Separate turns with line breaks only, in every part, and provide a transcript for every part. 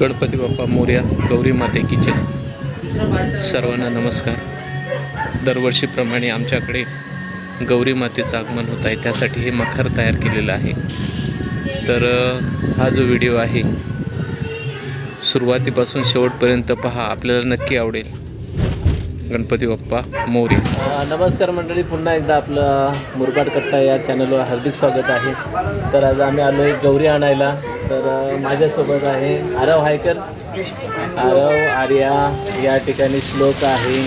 गणपती बाप्पा मोर्या गौरी माते किचन सर्वांना नमस्कार. दरवर्षीप्रमाणे आमच्याकडे गौरी मातेचं आगमन होत आहे त्यासाठी हे मखर तयार केलेलं आहे. तर हा जो व्हिडिओ आहे सुरुवातीपासून शेवटपर्यंत पहा आपल्याला नक्की आवडेल. गणपती बाप्पा मोरे. नमस्कार मंडळी पुन्हा एकदा आपलं मुरबाड कट्टा या चॅनलवर हार्दिक स्वागत आहे. तर आज आम्ही आलो आहे गौरी आणायला. तर माझ्यासोबत आहे आरव हायकर. आरव आर्या या ठिकाणी श्लोक आहे.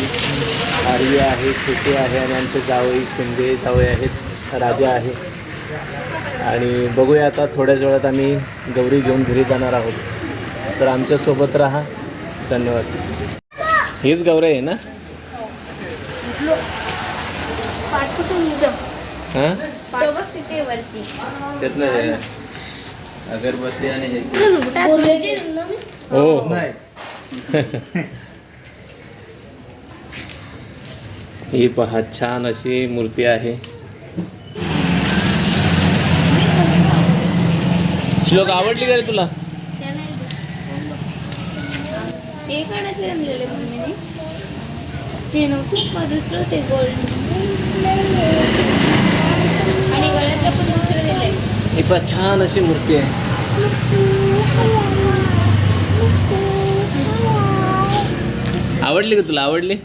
आर्या आहे खुशी आहे आणि आमचे जावई शिंदे जावई आहेत. राजा आहे. आणि बघूया आता थोड्याच वेळात आम्ही गौरी घेऊन घरी जाणार आहोत. तर आमच्यासोबत राहा. धन्यवाद. हीच गौरी आहे ना? हां?
तो बघ तिथे वरती.
त्यातलं अगरबत्ती आणि हे.
हो.
ही पहा छान अशी मूर्ती आहे. श्लोक आवडली का रे तुला?
हे नव्हतं मग दुसरं ते गोल्ड आणि गळ्यातलं पण दुसरं दिलंय.
ही पहा छान अशी मूर्ती आहे. आवडली का तुला? आवडली?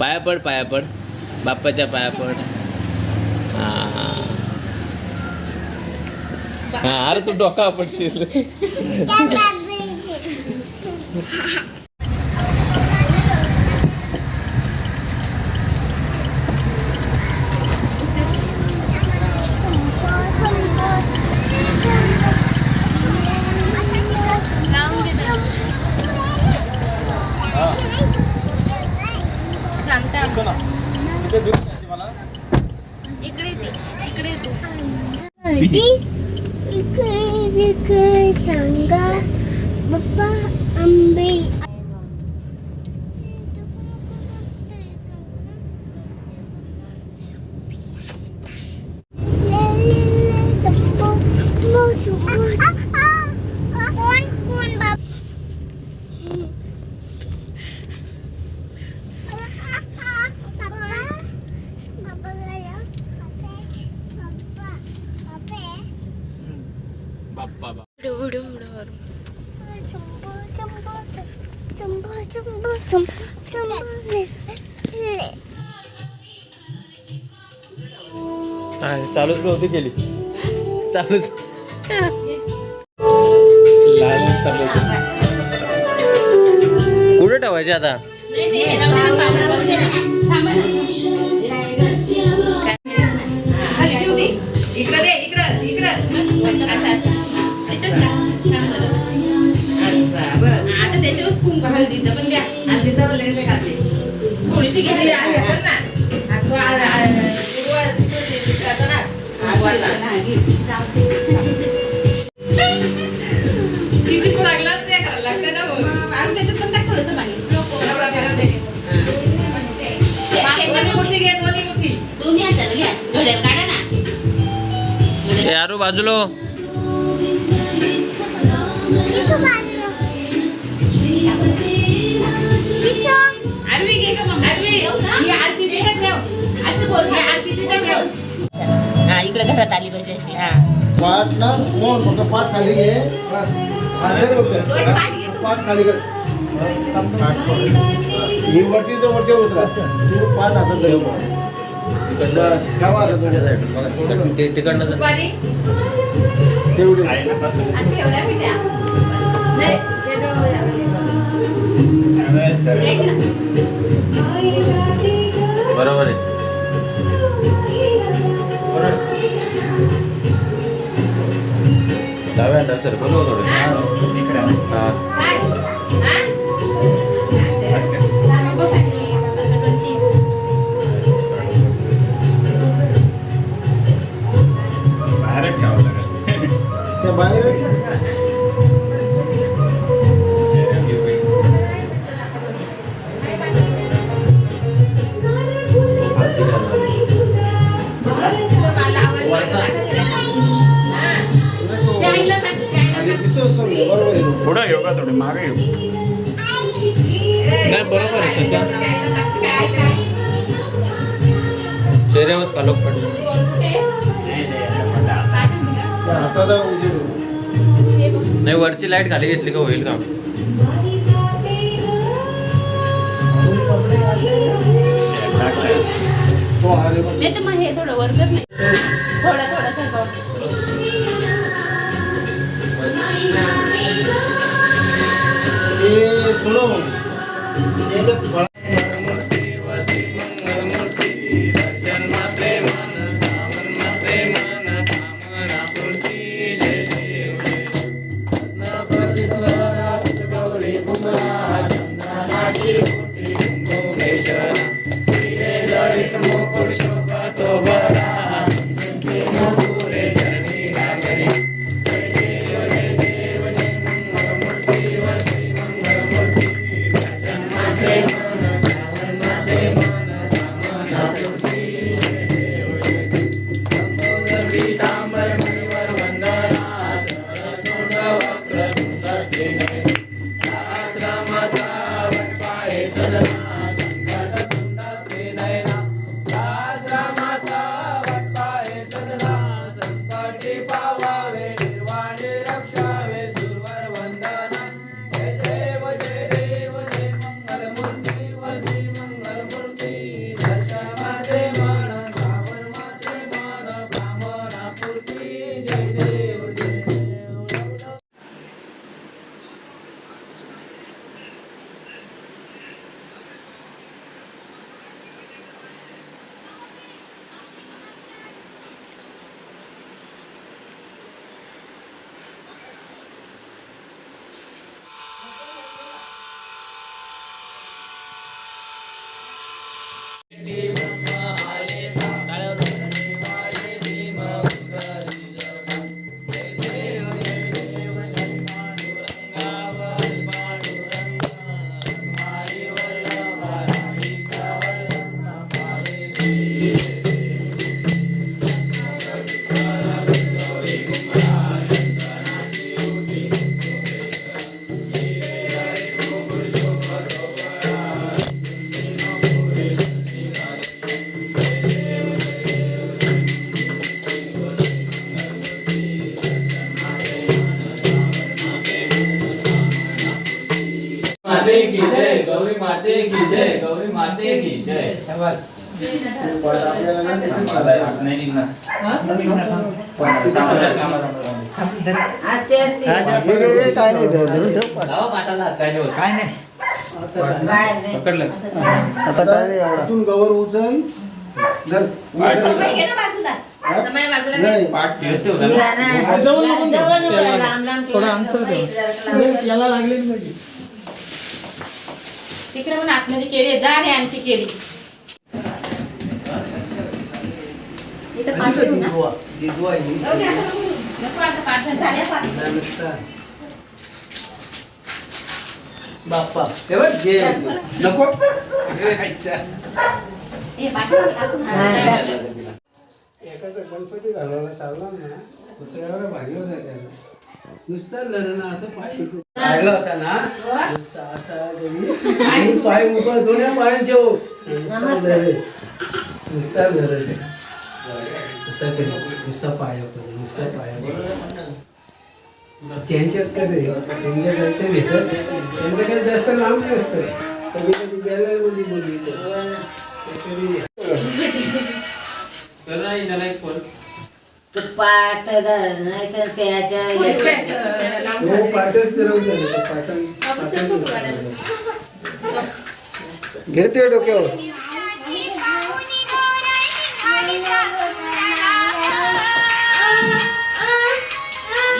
पाया पड पाया पड. बाप्पाच्या पाया पड. हा. हा अरे तू डोका पडशील
लावून दे त्याला. थांबता इकडे ती इकडे तू
सांगा बाप्पा आंबे कोण कोण बाप
बाप्पा चालूच नव्हती केली. चालूच. लाल चालू कुठे ठेवायचे आता?
आता त्याच्यावर पण द्या. हल्दीचा पण लगेच थोडीशी घेतली आली आपण ना.
यारू बाजूलो
आरवी घे का मग आरवी ही आरती तिथं ठेव. असं बोल ही आरती तिथं ठेव.
हा इकडे घरात आली पाहिजे अशी. हा.
पाठ ना मोहन फक्त पाठ खाली घे. पाठ खाली कर. ही वरती तो वरती उतरा. तू पाठ हातात धर बस ठेवा आता. थोडं.
तिकडनं
तेवढी.
आणि एवढ्या
डाव्या हातात सर बोलव थोडं हा
पाठ. हा?
त्या बाहेर
लाइट खाली घेतली का होईल काम? हो अरे वा.
नाही तर मग हे थोडं वर कर नाही. थोडं थोडं सरकव
काय नाही धरून ठेव.
काय नाही
पकडलं. आता काय नाही एवढा. तू गवर उचल. धर.
समय घे ना बाजूला. समय बाजूला घे.
नाही.
पाठ ठेवच ठेवला
जवळ नको ठेव. थोडं अंतर ठेव. याला लागलेली पाहिजे
तिकडे पण आतमध्ये आहे. जा रे आणखी. नको पाठ.
बाप्पा. हे बघ, जे नको.
हे.
एकाचा गणपती घालवायला चालला ना कुत्र्यावर भागीवर जायला नुसतं लढणं असं पाय पाहिला होता ना. नुसतं असा पाय मोकळ दोन्ही पायांचे हो नुसता लढे नुसता पाया पडे नुसता पाया पडे त्यांच्यात कसं आहे त्यांच्याकडे ते घेतात त्यांचं काही जास्त लांब नसतं. कधी कधी गॅलरीमध्ये बोलली
पाठ नाही तर त्याच्या
हो पाठच.
घेते डोक्यावर.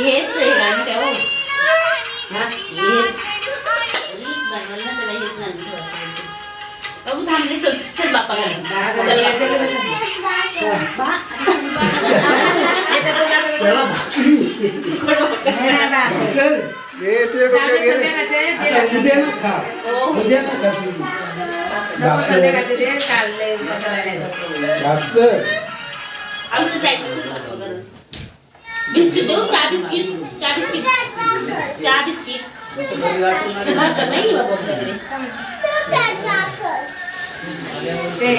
हेच आहे गाणं
बाबू थांबले चल चल
ए तुझ्या
आता उद्या ना खा उद्या ना खा डॉक्टर
अजून जायचं बिस्किट देऊ चहा बिस्किट चहा बिस्किट चहा बिस्किट
भाकर नाही बाबा आपल्याकडे
ते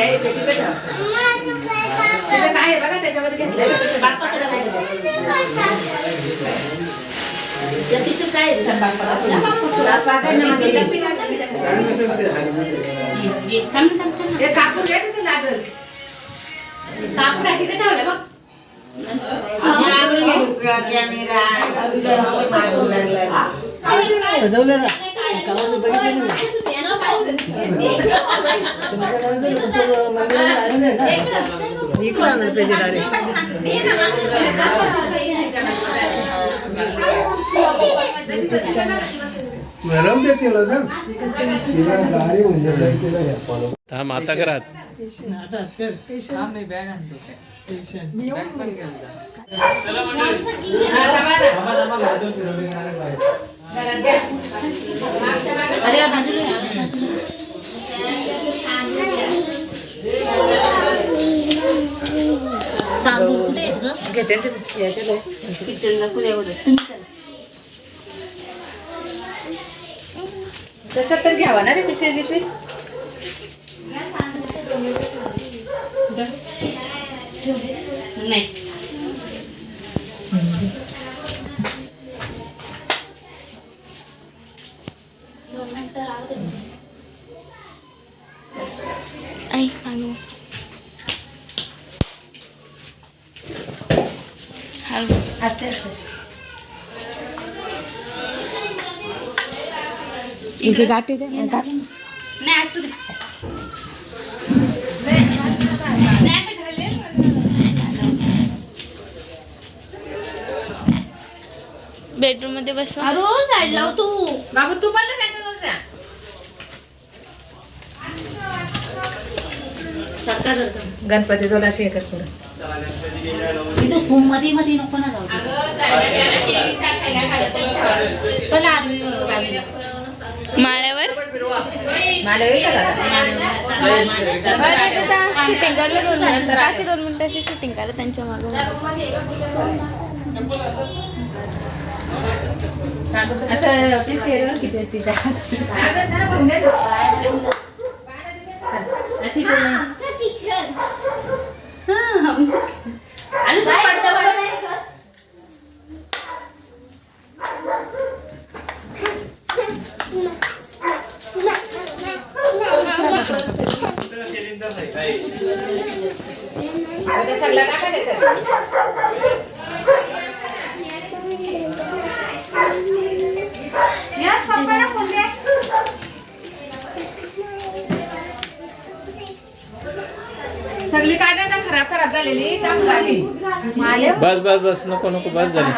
काय आहे बघा त्याच्यामध्ये घेतलं
बापाकडे नाही त्या काय
ना, कापूर लागल. कापूर आहे तिथे ठेवलं बघ
सजवलं ना कामाचं बघितलं ना इकडं आणायला पाहिजे डायरेक्ट गरम ते केलं ना तिला गाडी म्हणजे तिला घ्या follow.
हा माता घरात.
तांदूळ कुठे आहेत गं? एवढं. तुम्ही चला.
तशात तर घ्यावा ना रे पिशवी पिशवी.
नाही.
हिचे गाठी दे
नाही असू दे.
बेडरूममध्ये बसू
अरे साईड लाव तू.
बाबू तू पण त्याच्या गणपती जोला अशी एकच पुढं.
इथं खूप मध्ये मध्ये नको ना जाऊ पण आरवी बाजूला.
माळ्यावर
मला येईल का दादा?
शूटिंग काढलं दोन मिनिटं बाकी दोन मिनिटाची शूटिंग करा त्यांच्या मागून
असं किती तिच्या सगळं टाका सगळी काढा ना खराब खराब झालेली.
बस बस बस. नको नको बस झाली.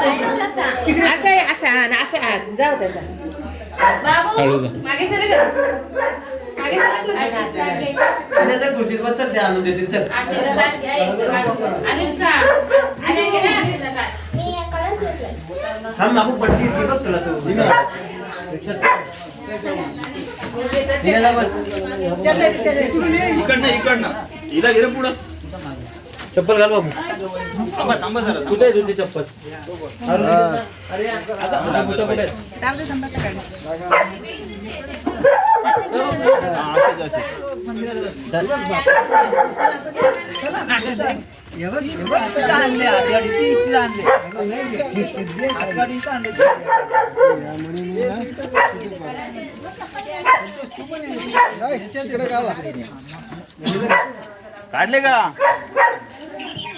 असं आहे, असं आण, असं आण. जाऊ त्याचा
जा.
मागे सर मागे सरक
खुर्चीत बस चल ते आणून देतील. चल.
अनुष्का आणि घे ना.
थांब ना आपण पट्टी ती बघ तुला तू. रिक्षात बस.
इकडनं इकडनं. हिला घे रे पुढं.
चप्पल घाल बाबू.
थांबा थांबा जरा
कुठे आहे तुझी चप्पल? अरे?
हा, काढले का?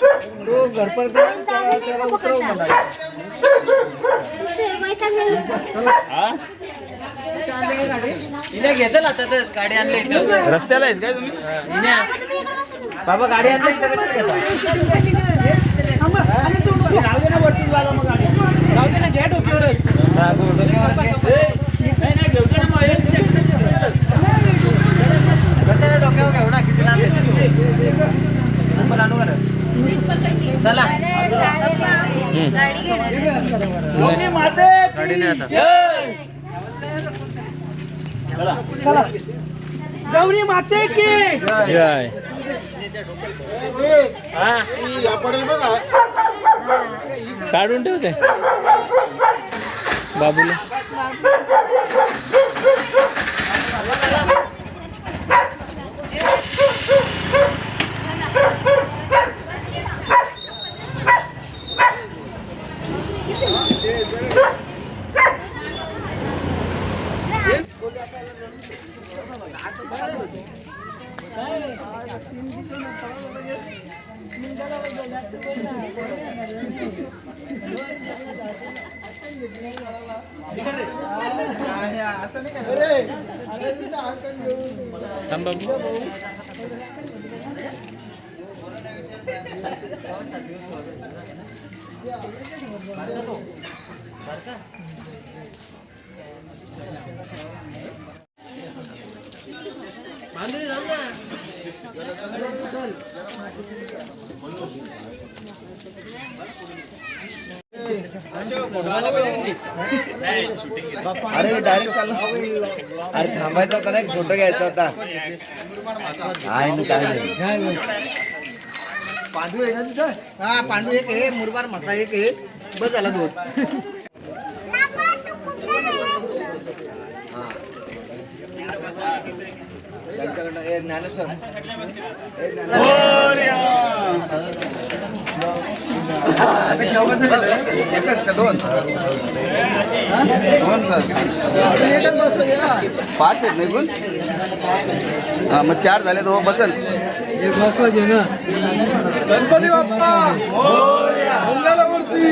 तो घरपर त्याला त्याला उतरव
हा?
घेतलं गाडी आणली.
रस्त्याला आहेत काय तुम्ही?
बाबा गाडी आणली.
नाही घेऊ ना मग,
डोक्यावर घेऊ ना किती लांब चप्पल आणू का रे? चला.
योगी माते
गाडी नाही आता.
चला.
गौरी माते की.
जय. हा. काढून ठेवते बाबूला थांब बाबू
अरे डायरेक्ट चालू. अरे थांबायचा होता नाही फोटो घ्यायचा होता. काय ना काय नाही.
पांडू आहे ना तिथं हा पांडू एक आहे मुरबार म्हसा एक आहे. बस झाला दोन
त्यांच्याकडनं ए, ज्ञानेश्वर एकच का दोन दोन का
गेला
पाच आहेत ना एकूण हा मग चार झाले तर हो ना
गणपती बाप्पा मंगलमूर्ती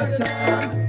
Santa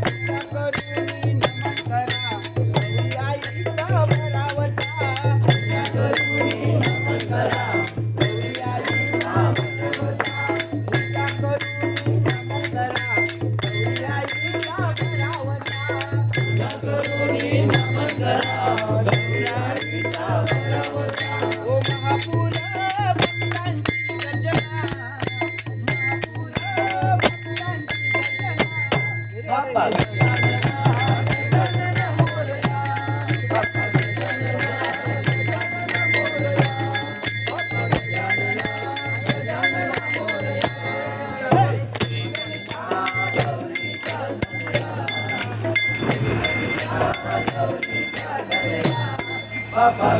Papa,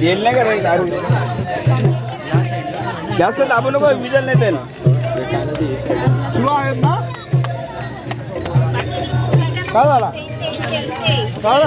तेल
नाही करायचं दारू. जास्त दाबू नको विजल नाही तेल आहेत ना? काय झाला? काय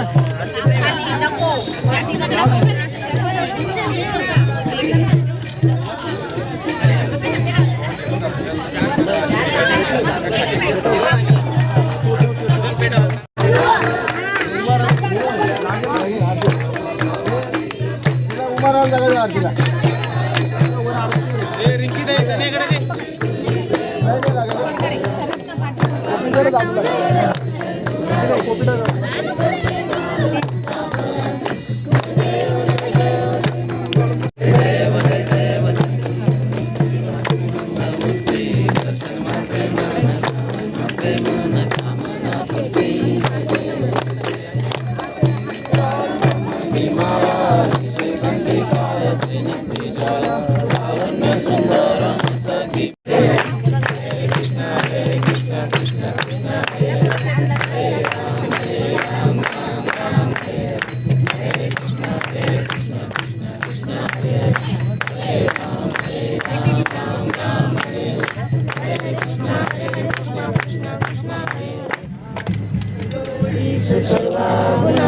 कॉपीकडे दाबू. खाली